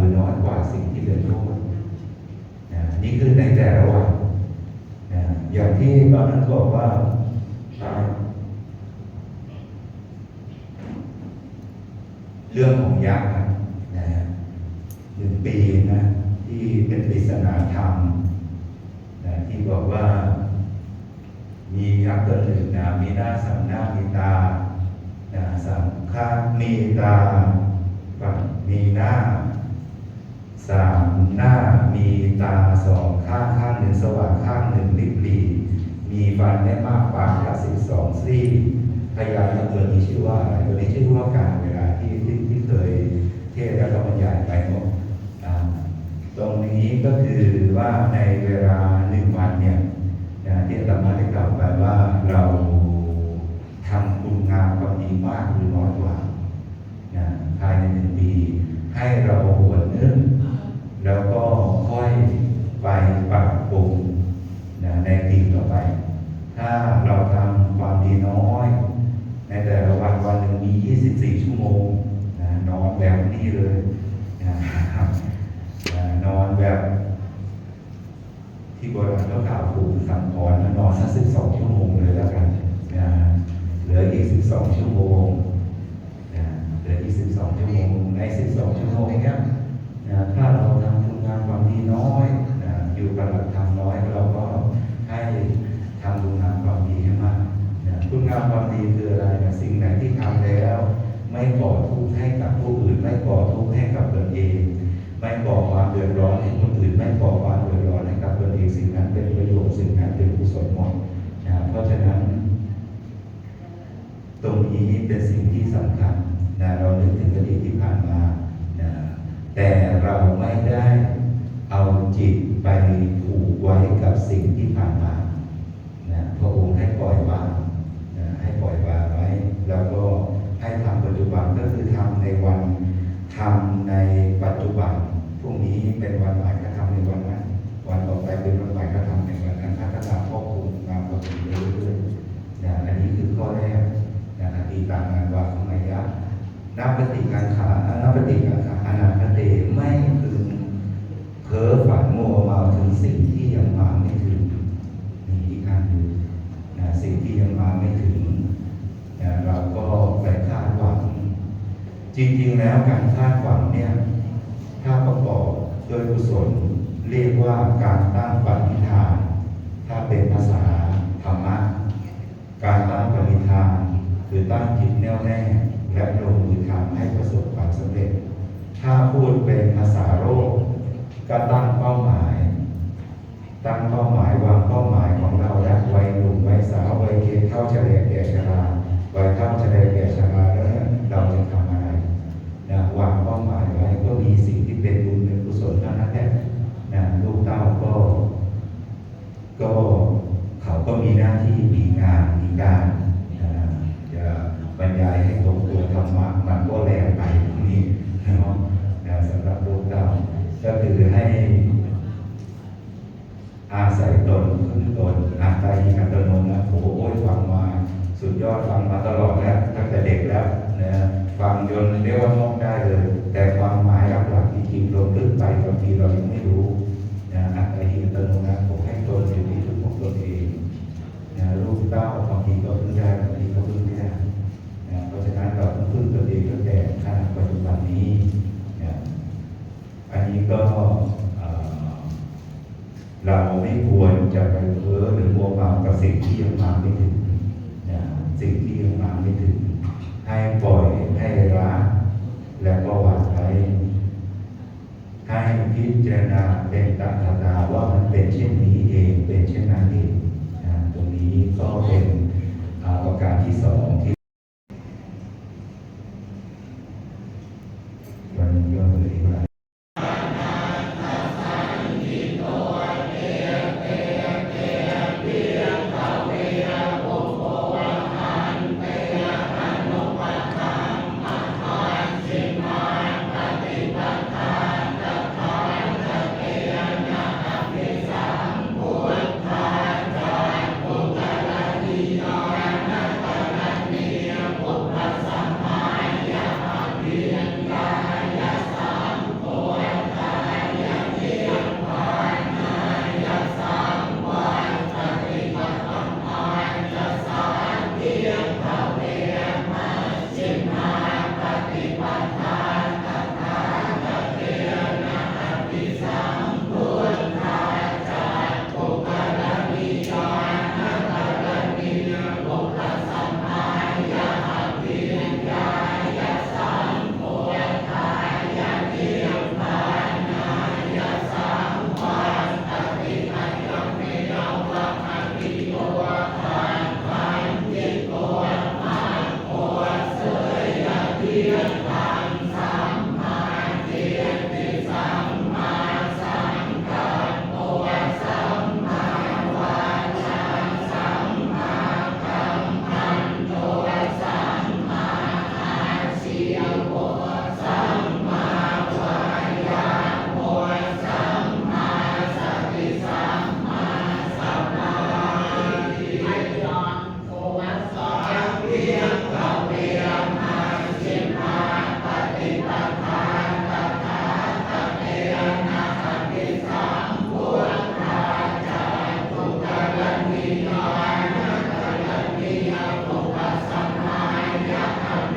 หรือน้อยกว่าสิ่งที่เป็นโทษนะนี่คือในแต่ละวันนะอย่างที่ตอนนั้นบอกว่าเรื่องของยักษ์นะนะหนึ่งปีนะที่เป็นปริศนาธรรมนะที่บอกว่า มียักษ์ตัวหนึ่งนะมีหน้าสามหน้ามีตานะสามข้างมีตาฝั่งมีหน้าสามหน้ามี ตาสองข้างข้างหนึ่งสว่างข้างหนึ่งลิบหลีมีฟันได้มากกว่าละสิบสองซี่พยานตัวนี้ชื่อว่าอะไรตัวนี้ชื่อว่าการเวลาที่ที่ที่เคยเทศน์แล้วก็บรรยายไปเนาะตรงนี้ก็คือว่าในเวลาหนึ่งวันเนี่ยนะที่อาตมาได้กล่าวไปว่าเราทำคุณงามความดีมากหรือน้อยกว่านะภายในหนึ่งปีให้เราหวนนึกแล้วก็ค่อยไปปรับปรุงนะในปีต่อไป ถ้าเราทำความดีน้อย ในแต่ละวันวันหนึ่งมี 24 ชั่วโมงนะนอนแบบนี้เลยนะครับนอนแบบที่โบราณเขากล่าวถูกสั่งก่อนนอนสักสิบสองชั่วโมงเลยแล้วกันนะเหลืออีกสิบสองชั่วโมงนะเหลืออีกสิบสองชั่วโมง ในสิบสองชั่วโมงเนี้ยนะถ้าเราทำคุณงามความดีน้อยนะอยู่กับหลักธรรมน้อยเราก็ให้ทำคุณงามความดีให้มากนะคุณงามความดีคืออะไรนะสิ่งไหนที่ทำแล้ว ไม่ก่อ ทุกข์ให้กับผู้อื่น ไม่ก่อทุกข์ให้กับตนเอง ไม่ก่อความเดือดร้อนให้คนอื่น ไม่ก่อความเดือดร้อนให้กับตนเองสิ่งนั้นเป็นประโยชน์สิ่งนั้นเป็นกุศลหมดนะเพราะฉะนั้น ตรงนี้เป็นสิ่งที่สำคัญนะเรานึกถึงอดีตที่ผ่านมานะแต่เราไม่ได้เอาจิตไปผูกไว้กับสิ่งที่ผ่านมานะพระองค์ให้ปล่อยวางนะให้ปล่อยวางไว้ แล้วก็ให้ทำปัจจุบันก็คือทำในวันทำในปัจจุบันพรุ่งนี้เป็นวันใหม่ก็ทำในวันนั้นวันต่อไปเป็นวันใหม่ก็ทำในวันนั้นพัฒนาครอบคลุมงานความดีไปเรื่อยๆนะอันนี้คือข้อแรก นะอดีตางานวาขมายะนับปฏิการขานับปฏิการขาอนาคเตไม่พึงเพ้อฝันมัวเมาถึงสิ่งที่ยังมาไม่ถึงมีอีกอันหนึ่งนะสิ่งที่ยังมาไม่ถึงนะเราก็ไปคาดหวัง จริงๆแล้วการคาดหวังเนี่ยถ้าประกอบโดยกุศลเรียกว่าการตั้งปณิธาน ถ้าเป็นภาษาธรรมะ การตั้งปณิธานคือ ตั้งจิตแน่วแน่ และลงมือทำให้ประสบความสำเร็จ ถ้าพูดเป็นภาษาโลกก็ตั้งเป้าหมาย ตั้งเป้าหมายวางเป้าหมายของเราและวัยหนุ่มวัยสาววัยเกณฑ์เข้าเฉลี่ยแก่ชราวัยเข้าเฉลี่ยแก่ชราแล้วเนี่ยเราจะทำอะไรนะวางเป้าหมายไว้ก็มีสิ่งที่เป็นบุญเป็นกุศลเท่านั้นแหละนะลูกเต้าก็ ก็เขาก็มีหน้าที่มีงานมีการนะจะบรรยายให้ตรงตัวธรรมะมันก็แรงไปตรงนี้นะครับนะสำหรับลูกเต้า ก็คือให้อาศัยตนพึ่งตนอาศัยอัตโนนะโอ้โหฟังมาสุดยอดฟังมาตลอดแล้วตั้งแต่เด็กแล้วนะฟังจนเรียกว่านองได้เลย แต่ความหมายหลักๆจริงๆลงลึกไปบางทีเรายังไม่รู้นะอาศัยอัตโนนะผมให้ตนอยู่ที่ทุกของตนเองนะลูกเต้าบางทีก็พึ่งได้บางทีก็พึ่งไม่ได้นะเพราะฉะนั้นเราต้องพึ่งตนเองตั้งแต่ขณะปัจจุบันนี้นะอันนี้ก็เอ่อ เรา ไม่ควรจะไปเพ้อหรือมัวเมากับสิ่งที่ยังมาไม่ถึงนะสิ่งที่ยังมาไม่ถึง ให้ปล่อยให้ละและก็วางไว้ให้พิจารณาเป็นตถาตาว่ามันเป็นเช่นนี้เองเป็นเช่นนั้นเองนะตรงนี้ก็เป็นอ่าประการที่สอง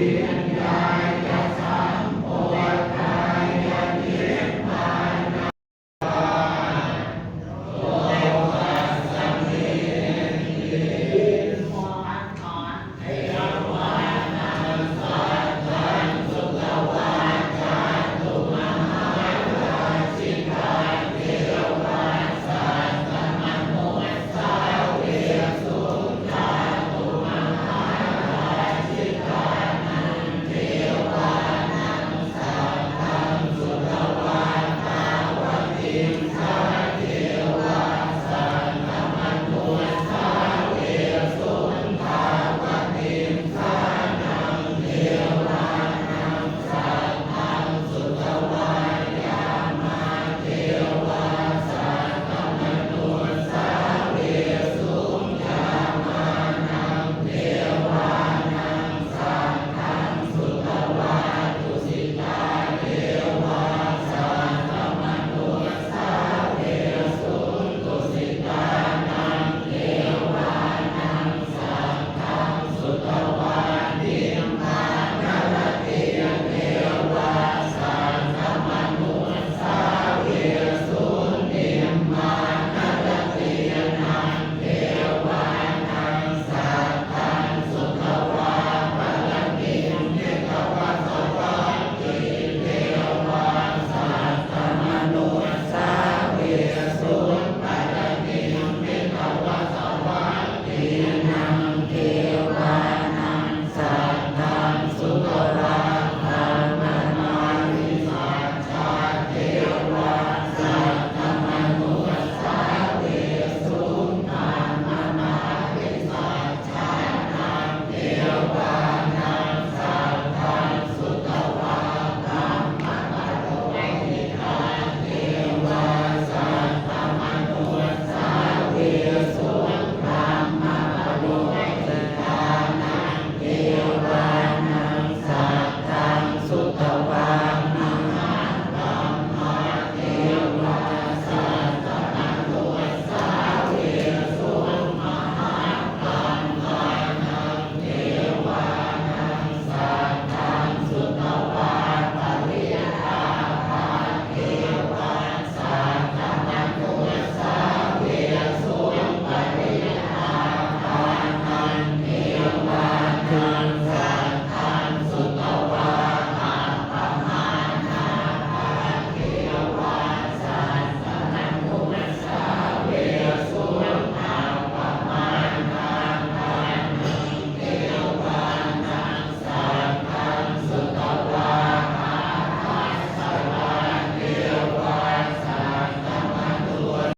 ดีอัน